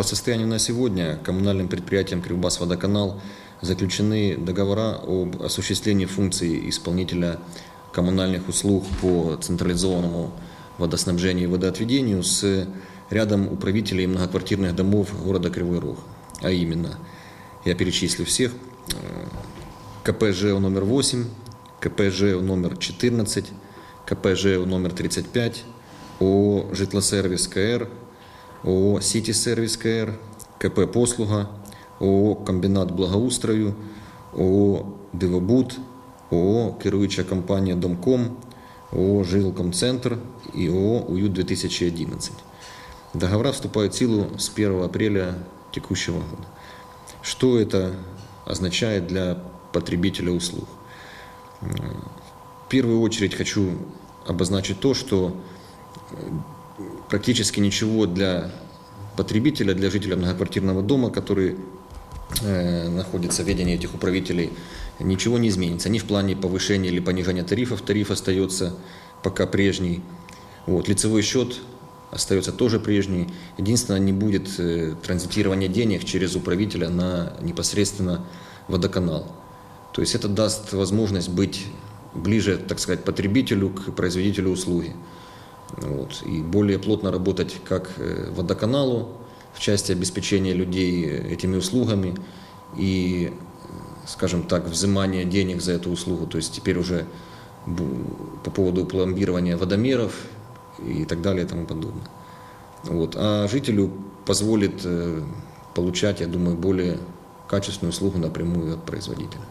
По состоянию на сегодня коммунальным предприятием «Кривбас-Водоканал» заключены договора об осуществлении функций исполнителя коммунальных услуг по централизованному водоснабжению и водоотведению с рядом управителей многоквартирных домов города Кривой Рог. А именно, я перечислю всех, э, КП ЖЭО номер 8, КП ЖЭО номер 14, КП ЖЭО номер 35, ООО «Житлосервіс КР», ООО «Сіті Сервіс КР», КП «Послуга», ООО «Комбінат благоустрою», ООО «Дивобуд», ООО «Керуюча компанія Домком», ООО «Жилкомцентр» и ООО «Уют-2011». Договора вступают в силу с 1 апреля текущего года. Что это означает для потребителя услуг? В первую очередь хочу обозначить то, что практически ничего для потребителя, для жителя многоквартирного дома, который э, находится в ведении этих управителей, ничего не изменится. Ни в плане повышения или понижения тарифов. Тариф остается пока прежний. Вот. Лицевой счет остается тоже прежний. Единственное, не будет э, транзитирования денег через управителя на непосредственно водоканал. То есть это даст возможность быть ближе, так сказать, потребителю к производителю услуги. Вот. И более плотно работать как э, водоканалу в части обеспечения людей этими услугами и, скажем так, взимания денег за эту услугу. То есть теперь уже по поводу пломбирования водомеров и так далее и тому подобное. Вот. А жителю позволит э, получать, я думаю, более качественную услугу напрямую от производителя.